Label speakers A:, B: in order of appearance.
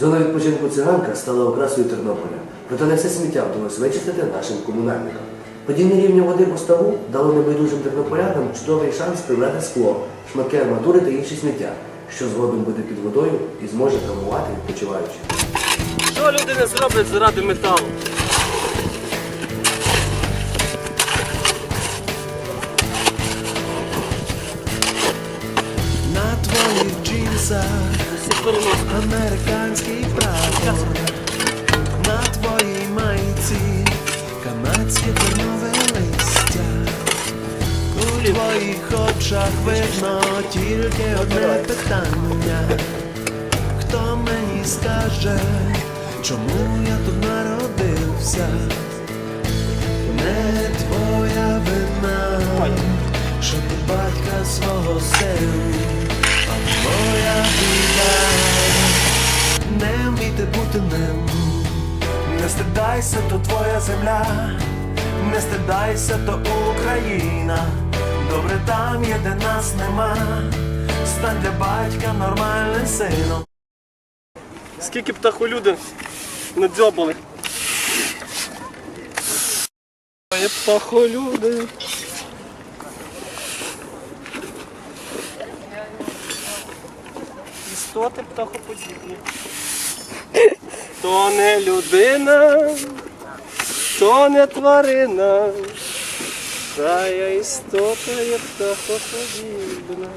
A: Зона відпочинку циганка стала окрасою Тернополя, проте не все сміття вдалося вичистити нашим комунальникам. Подібне рівня води по ставу дало небайдужим тернополянам чудовий шанс прибрати скло, шматки арматури та інші сміття, що згодом буде під водою і зможе травмувати відпочиваючих.
B: Що люди не зроблять заради металу? Переносять.
C: американський прапор, на твоїй майці канадське тернове листя. У твоїх очах видно тільки одне питання. Хто мені скаже, чому я тут народився? Не твоя вина, що ти батька свого сину, Не стидайся, то твоя земля, не стидайся, то Україна. Добре там є, де нас нема. Стань для батька нормальним сином.
B: Скільки птахолюди надзьобали. Ой, птахолюди. Істоти птахоподібні. То не людина, то не тварина. Та я істота є птахоподібна.